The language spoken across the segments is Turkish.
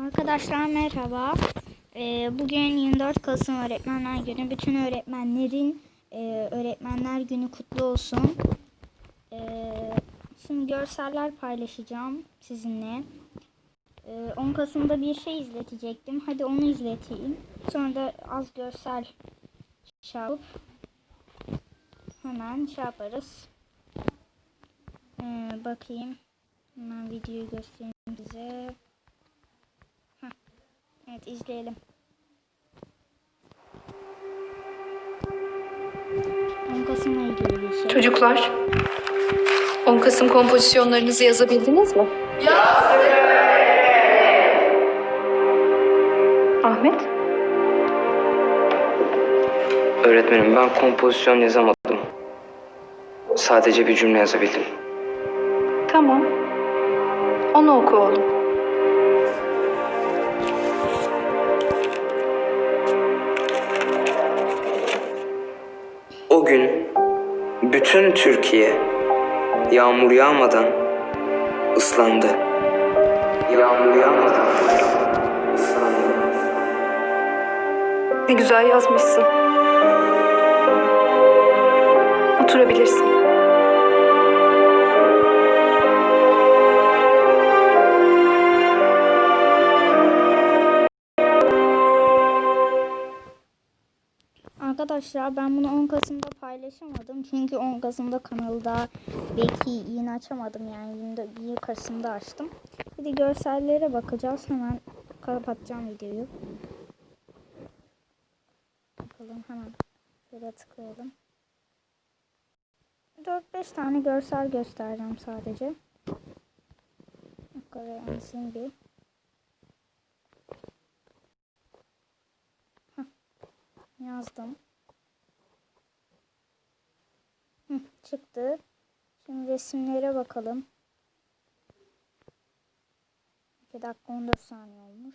Arkadaşlar merhaba. Ee, bugün 24 Kasım Öğretmenler Günü. Bütün öğretmenlerin e, Öğretmenler Günü kutlu olsun. Ee, şimdi görseller paylaşacağım sizinle. Ee, 10 Kasım'da bir şey izletecektim. Hadi onu izleteyim. Sonra da az görsel şey yapıp hemen şey yaparız. Ee, bakayım. Hemen videoyu göstereyim size. Evet izleyelim. 10 Kasım'la ilgili bir şey. Çocuklar, 10 Kasım kompozisyonlarınızı yazabildiniz mi? Ahmet, Öğretmenim ben kompozisyon yazamadım. Sadece bir cümle yazabildim. tamam. Onu oku oğlum. Bütün Türkiye yağmur yağmadan ıslandı. Yağmur yağmadan ıslandı. Ne güzel yazmışsın. Oturabilirsin. Arkadaşlar ben bunu 10 Kasım'da paylaşamadım. Çünkü 10 Kasım'da kanalda belki yeni açamadım. Yani 21 Kasım'da açtım. Bir de görsellere bakacağız. Hemen kapatacağım videoyu. Bakalım hemen. Şöyle tıklayalım. 4-5 tane görsel göstereceğim sadece. Yukarı insin bir. Yazdım. Hı, çıktı. Şimdi resimlere bakalım. 2 dakika 14 saniye olmuş.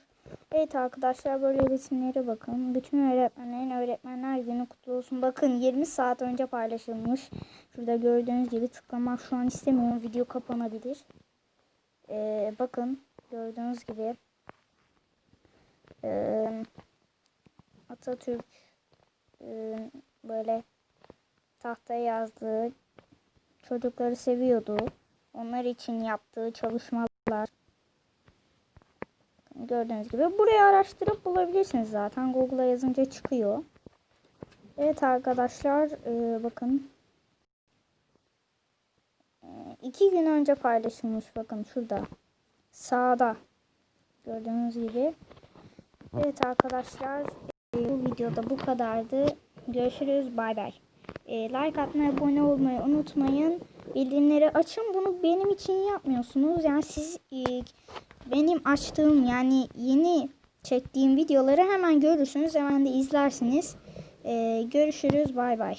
Evet arkadaşlar böyle resimlere bakın. Bütün öğretmenlerin öğretmenler günü kutlu olsun. Bakın 20 saat önce paylaşılmış. Şurada gördüğünüz gibi tıklamak şu an istemiyorum. Video kapanabilir. Ee, bakın gördüğünüz gibi. Ee, Atatürk böyle tahtaya yazdığı çocukları seviyordu. Onlar için yaptığı çalışmalar gördüğünüz gibi buraya araştırıp bulabilirsiniz zaten. Google'a yazınca çıkıyor. Evet arkadaşlar e, bakın E, iki gün önce paylaşılmış bakın şurada sağda gördüğünüz gibi. Evet arkadaşlar bu videoda bu kadardı. Görüşürüz. Bay bay. E, like atmayı, abone olmayı unutmayın. Bildirimleri açın. Bunu benim için yapmıyorsunuz. Yani siz e, benim açtığım yani yeni çektiğim videoları hemen görürsünüz. Hemen de izlersiniz. E, görüşürüz. Bay bay.